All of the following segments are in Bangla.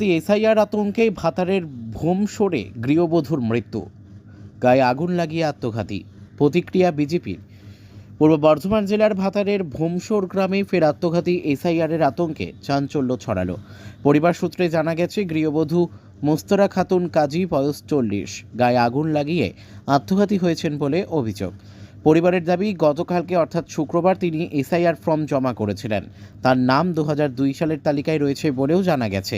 এসআইআর আতঙ্কে ভাতারের ভোম সরে গৃহবধূর মৃত্যু। গায়ে আগুন লাগিয়ে আত্মঘাতী। প্রতিক্রিয়া বিজেপির পূর্ব বর্ধমান জেলার ভাতারের ভোমসোর গ্রামে ফের আত্মঘাতী এসআইআরের আতঙ্কে চাঞ্চল্য ছড়ালো। পরিবার সূত্রে জানা গেছে, গৃহবধূ মোস্তরা খাতুন কাজী, বয়স চল্লিশ। গায়ে আগুন লাগিয়ে আত্মঘাতী হয়েছেন বলে অভিযোগ। পরিবারের দাবি, গতকালকে অর্থাৎ শুক্রবার তিনি এসআইআর ফর্ম জমা করেছিলেন। তার নাম দু হাজার দুই সালের তালিকায় রয়েছে বলেও জানা গেছে।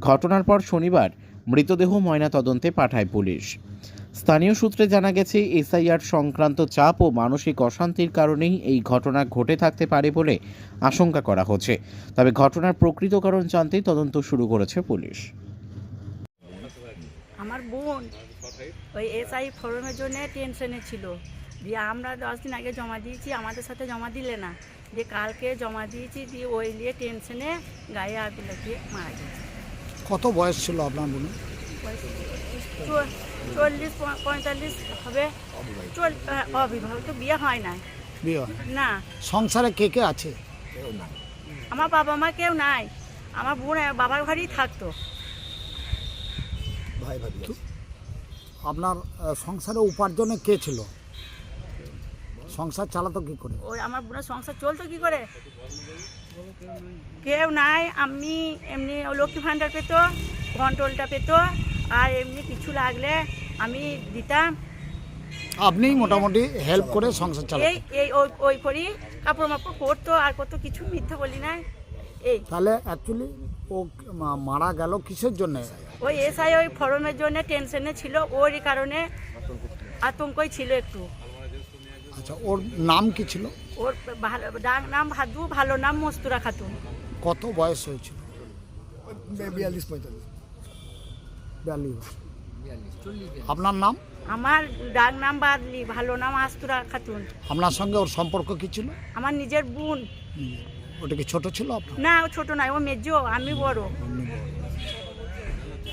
ঘটনার পর শনিবার মৃতদেহ ময়না তদন্তে পাঠায় পুলিশ। স্থানীয় সূত্রে জানা গেছে, এসআইআর সংক্রান্ত চাপ ও মানসিক অশান্তির কারণেই এই ঘটনা ঘটে থাকতে পারে বলে আশঙ্কা করা হচ্ছে। তবে ঘটনার প্রকৃত কারণ জানতেই তদন্ত শুরু করেছে পুলিশ। আমার বোন ওই এসআই ফর্মের জন্য টেনশনে ছিল। দিয়ে আমরা দশ দিন আগে জমা দিয়েছি আমাদের সাথে জমা দিলে না। দিয়ে কালকে জমা দিয়েছি দিয়ে ওই নিয়ে টেনশনে গায়ে আগুন লাগিয়ে মারা গেছে। কত বয়স ছিল আপনার চো- চল্লিশ পঁয়তাল্লিশ হবে। অবিবাহিত বিয়ে হয় না বিয়ে না। সংসারে কে কে আছে? আমার বাবা মা কেউ নাই। আমার বোন বাবার ঘরেই থাকতো। তো আপনার সংসারে উপার্জনে কে ছিল? সংসার চালাতো কি করে? ওই আমার বোনের সংসার চলতো কি করে? কেউ নাই আমি এমনি লক্ষ্মী ভাণ্ডার পেতো কন্ট্রোলটা পেতো আর এমনি কিছু লাগলে আমি দিতাম। আপনি মোটামুটি হেল্প করে সংসার চালাতেন। এই ওই ওই করি কাপড় মাপড় করতো আর কত কিছু মিথ্যা বলি নাই। এই। তাহলে অ্যাকচুয়ালি ও মারা গেল কিসের জন্য? ওই এসআই ওই ফরমের জন্য টেনশনে ছিল ওরই কারণে আতঙ্কই ছিল একটু। আচ্ছা ওর নাম কি ছিল? ওর ভালো ডাক নাম ভাদু ভালো নাম মস্তুরা খাতুন। কত বয়স হয়েছিল? বিয়াল্লিশ পঁয়তাল্লিশ। বিয়াল্লিশ আপনার নাম? আমার ডাক নাম বাদলি ভালো নাম আস্তুরা খাতুন। আপনার সঙ্গে ওর সম্পর্ক কি ছিল? আমার নিজের বোন। ওটা কি ছোট ছিল আপনার? না ও ছোট নয় ও মেজো আমি বড়।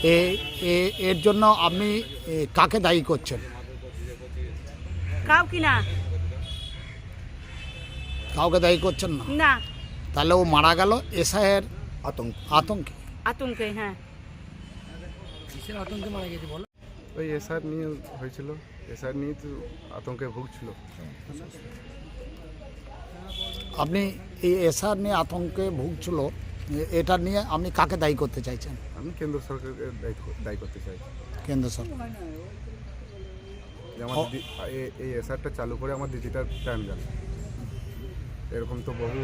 এ এ- এর জন্য আপনি এ, কাকে দায়ী করছেন? কাউ কি না কাউকে দায়ী করছেন না। না। তাহলে ও মারা গেল এসআইয়ের আতঙ্ক। আতঙ্কে। আতঙ্কে হ্যাঁ। ওই এসআর নিয়ে হয়েছিল। এসআর নিয়ে তো আতঙ্কে ভুগছিল। আপনি এই এসআর নিয়ে আতঙ্কে ভুগছিল এটা নিয়ে আপনি কাকে দায়ী করতে চাইছেন? আমি কেন্দ্র সরকারকে দায়ী দায়ী করতে চাই কেন্দ্র সরকার যে আমার এই এসআরটা চালু করে আমার দিদিটার প্রাণ গেল। এরকম তো বহু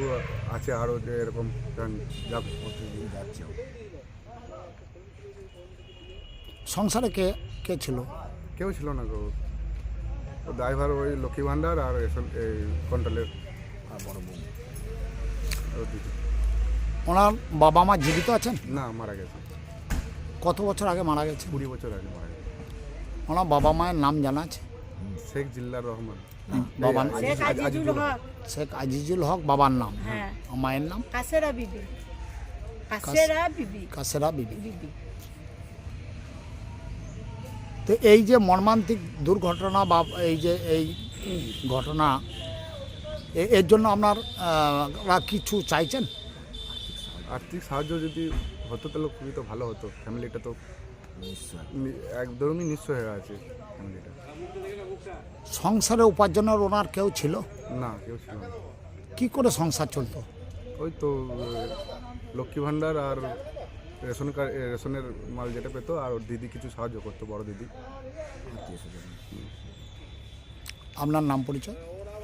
আছে আরও যে এরকম যাবে যাচ্ছে। সংসারে কে কে ছিল? কেউ ছিল না গো। ড্রাইভার ওই লক্ষ্মী ভান্ডার আর এই কন্ট্রোলের বড় বোন ওনার বাবা মা জীবিত আছেন? না মারা গেছে। কত বছর আগে মারা গেছে? কুড়ি বছর আগে মারা গেছে। ওনার বাবা মায়ের নাম জানা আছে? শেখ জিল্লার রহমান। বাবার শেখ আজিজুল হক। শেখ আজিজুল হক বাবার নাম হ্যাঁ। মায়ের নাম? কাসেরা বিবি। কাসেরা বিবি। কাসেরা বিবি। বিবি। তো এই যে মর্মান্তিক দুর্ঘটনা বা এই যে এই ঘটনা এ- এর জন্য আপনার কিছু চাইছেন? আর্থিক সাহায্য যদি হতো তাহলে খুবই তো ভালো হতো। ফ্যামিলিটা তো নি- একদমই নিঃস্ব হয়ে আছে। ফ্যামিলিটা সংসারে উপার্জনের ওনার কেউ ছিল? না কেউ ছিল না। কি করে সংসার চলতো? ওই তো লক্ষ্মী ভাণ্ডার আর রেশন কার্ড এ, রেশনের মাল যেটা পেতো আর ওর দিদি কিছু সাহায্য করতো বড় দিদি। আপনার নাম পরিচয়?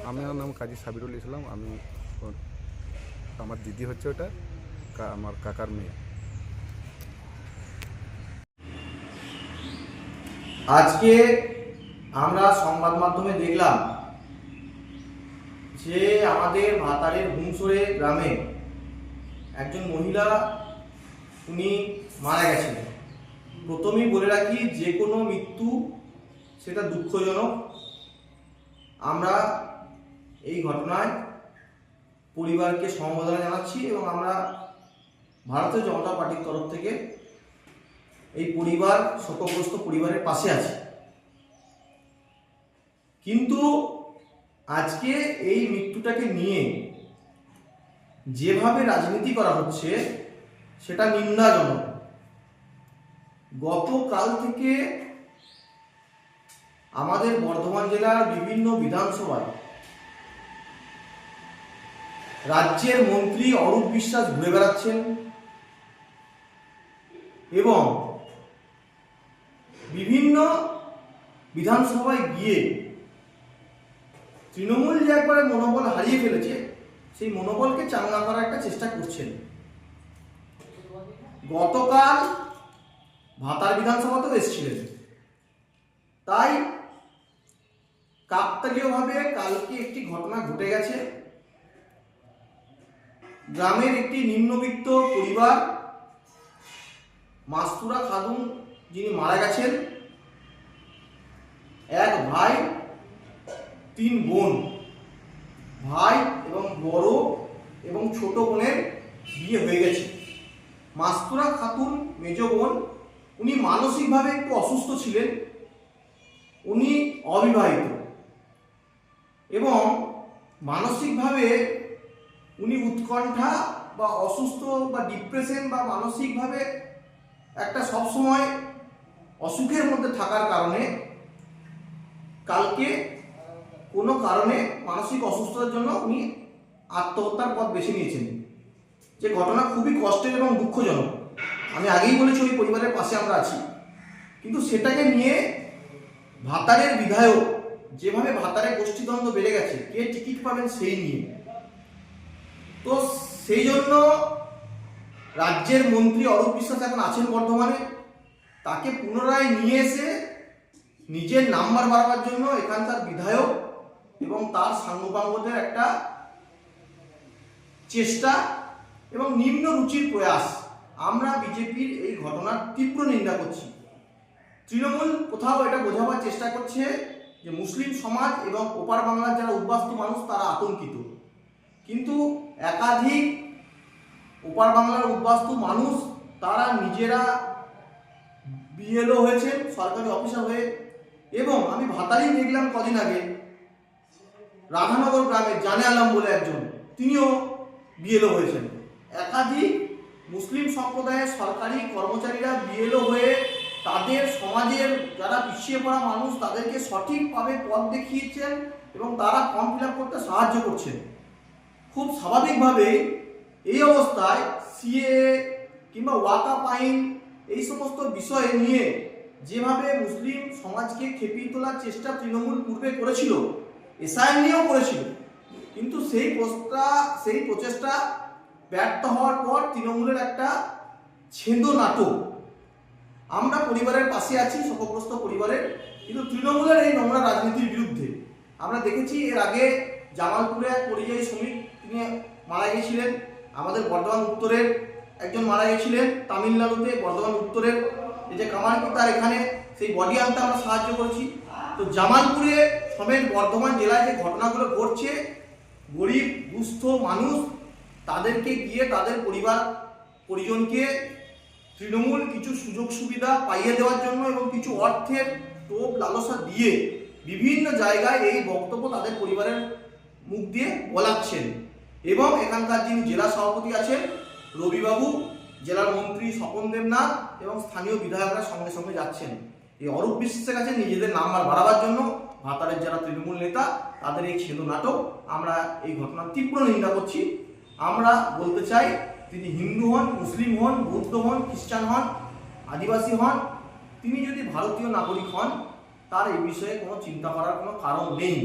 আমার নাম কাজী সাবিরুল ইসলাম। আমি ওর- আমার দিদি হচ্ছে ওটা কা- আমার কাকার মেয়ে। আজকে আমরা সংবাদ মাধ্যমে দেখলাম যে আমাদের ভাতারের হুমসরে গ্রামে একজন মহিলা, উনি মারা গেছেন। প্রথমেই বলে রাখি, যে কোনো মৃত্যু সেটা দুঃখজনক। আমরা এই ঘটনায় পরিবারকে সমবেদনা জানাচ্ছি এবং আমরা ভারতীয় জনতা পার্টির তরফ থেকে এই পরিবার, শোকগ্রস্ত পরিবারের পাশে আছে। কিন্তু আজকে এই মৃত্যুটাকে নিয়ে যেভাবে রাজনীতি করা হচ্ছে, সেটা নিন্দাজনক। গতকাল থেকে আমাদের বর্ধমান জেলার বিভিন্ন বিধানসভায় রাজ্যের মন্ত্রী অরূপ বিশ্বাস ঘুরে বেড়াচ্ছেন এবং বিভিন্ন বিধানসভায় গিয়ে তৃণমূল যে একবারে মনোবল হারিয়ে ফেলেছে, সেই মনোবলকে চাঙ্গা করার একটা চেষ্টা করছেন। গতকাল ভাতার বিধানসভাতেও এসেছিলেন। তাই কাকতালীয়ভাবে কালকে একটি ঘটনা ঘটে গেছে। গ্রামের একটি নিম্নবিত্ত পরিবার, মাস্তুরা খাতুন যিনি মারা গেছেন, এক ভাই তিন বোন, ভাই এবং বড় এবং ছোট বোনের বিয়ে হয়ে গেছে। মাস্তুরা খাতুন, মেজ বোন, উনি মানসিকভাবে একটু অসুস্থ ছিলেন। উনি অবিবাহিত। এবং মানসিকভাবে উনি উৎকণ্ঠা বা অসুস্থ বা ডিপ্রেশন বা মানসিকভাবে একটা সবসময় অসুখের মধ্যে থাকার কারণে কালকে কোনো কারণে মানসিক অসুস্থতার জন্য উনি আত্মহত্যার পথ বেছে নিয়েছেন। যে ঘটনা খুবই কষ্টের এবং দুঃখজনক। আমি আগেই বলেছি ওই পরিবারের পাশে আমরা আছি। কিন্তু সেটাকে নিয়ে ভাতারের বিধায়ক যেভাবে ভাতারের গোষ্ঠীদ্বন্দ্ব বেড়ে গেছে, কে টিকিট পাবেন সেই নিয়ে। তো সেই জন্য রাজ্যের মন্ত্রী অরূপ বিশ্বাস এখন আছেন বর্ধমানে। তাকে পুনরায় নিয়ে এসে নিজের নাম্বার বাড়াবার জন্য এখানকার বিধায়ক এবং তার সাঙ্গপাঙ্গদের একটা চেষ্টা এবং নিম্ন রুচির প্রয়াস। আমরা বিজেপির এই ঘটনার তীব্র নিন্দা করছি। তৃণমূল কোথাও এটা বোঝাবার চেষ্টা করছে যে মুসলিম সমাজ এবং ওপার বাংলার যারা উদ্বাস্তু মানুষ, তারা আতঙ্কিত। কিন্তু একাধিক ওপার বাংলার উদ্বাস্তু মানুষ, তারা নিজেরা বিএলও হয়েছেন, সরকারি অফিসার হয়ে, এবং আমি ভাতারই দেখলাম কদিন আগে রাধানগর গ্রামে জানে আলম বলে একজন, তিনিও বিএলও হয়েছেন। একাধিক মুসলিম সম্প্রদায়ের সরকারি কর্মচারীরা বিএলও হয়ে তাদের সমাজের যারা পিছিয়ে পড়া মানুষ, তাদেরকে সঠিকভাবে পথ দেখিয়েছেন এবং তারা ফর্ম ফিল করতে সাহায্য করছেন। খুব স্বাভাবিকভাবেই এই অবস্থায় সিএ কিংবা ওয়াকা পাইন এই সমস্ত বিষয় নিয়ে যেভাবে মুসলিম সমাজকে খেপিয়ে তোলার চেষ্টা তৃণমূল পূর্বে করেছিল এসআইএম নিয়েও করেছিল। কিন্তু সেই প্রস্তা, সেই প্রচেষ্টা ব্যর্থ হওয়ার পর তৃণমূলের একটা ছেদ নাটক। আমরা পরিবারের পাশে আছি, শোকগ্রস্ত পরিবারের, কিন্তু তৃণমূলের এই নোংরা রাজনীতির বিরুদ্ধে। আমরা দেখেছি এর আগে জামালপুরে এক পরিযায়ী শ্রমিক তিনি মারা গিয়েছিলেন, আমাদের বর্ধমান উত্তরের একজন মারা গেছিলেন তামিলনাড়ুতে বর্ধমান উত্তরের এই যে কামারকি তার এখানে সেই বডি আনতে আমরা সাহায্য করেছি। তো জামালপুরে সমেত বর্ধমান জেলায় যে ঘটনাগুলো ঘটছে, গরিব, দুস্থ মানুষ, তাদেরকে গিয়ে তাদের পরিবার, পরিজনকে তৃণমূল কিছু সুযোগ সুবিধা পাইয়ে দেওয়ার জন্য এবং কিছু অর্থের টোপ লালসা দিয়ে বিভিন্ন জায়গায় এই বক্তব্য তাদের পরিবারের মুখ দিয়ে বলাচ্ছেন। এবং এখানকার যিনি জেলা সভাপতি আছেন, রবিবাবু, জেলার মন্ত্রী স্বপন দেবনাথ এবং স্থানীয় বিধায়করা সঙ্গে সঙ্গে যাচ্ছেন। এই অরূপ বিশ্বাসের কাছে নিজেদের নাম্বার বাড়াবার জন্য ভাতারের যারা তৃণমূল নেতা, তাদের এই ছেদ নাটক আমরা এই ঘটনার তীব্র নিন্দা করছি। আমরা বলতে চাই, তিনি হিন্দু হন, মুসলিম হন, বৌদ্ধ হন, খ্রিস্টান হন, আদিবাসী হন, তিনি যদি ভারতীয় নাগরিক হন, তার এই বিষয়ে কোনো চিন্তা করার কোনো কারণ নেই।